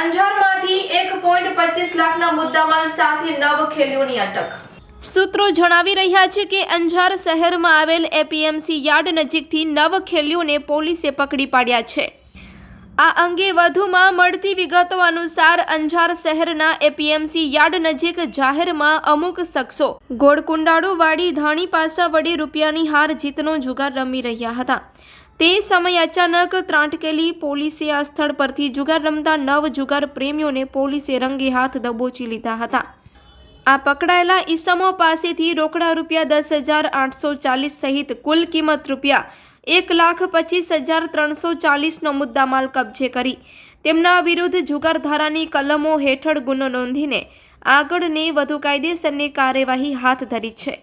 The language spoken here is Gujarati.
અંજારમાંથી એક પોઈન્ટ પચીસ લાખના મુદ્દામાલ સાથે નવ ખેલીઓની અટક. સૂત્રો જણાવી રહ્યા છે કે અંજાર શહેરમાં આવેલ એપીએમસી યાર્ડ નજીકથી નવ ખેલ્યુને પોલીસે પકડી પાડ્યા છે. આ અંગે વધુમાં મળતી વિગતો અનુસાર અંજાર શહેરના એપીએમસી યાર્ડ નજીક જાહેરમાં અમુક શખ્સો ગોળકુંડાળુવાડી ધાણી પાસા વડે રૂપિયાની હાર જીતનો જુગાર રમી રહ્યા હતા. તે સમયે અચાનક ત્રાંટકેલી પોલીસે આ સ્થળ પરથી જુગાર રમતા નવ જુગાર પ્રેમીઓને પોલીસે રંગે હાથ દબોચી લીધા હતા. આ પકડાયેલા ઈસમો પાસેથી રોકડા રૂપિયા દસ હજાર આઠસો ચાલીસ સહિત કુલ કિંમત રૂપિયા એક લાખ પચીસ હજાર ત્રણસો ચાલીસનો મુદ્દામાલ કબજે કરી. તેમના વિરુદ્ધ જુગાર ધારાની કલમો હેઠળ ગુનો નોંધીને આગળની વધુ કાયદેસરની કાર્યવાહી હાથ ધરી છે.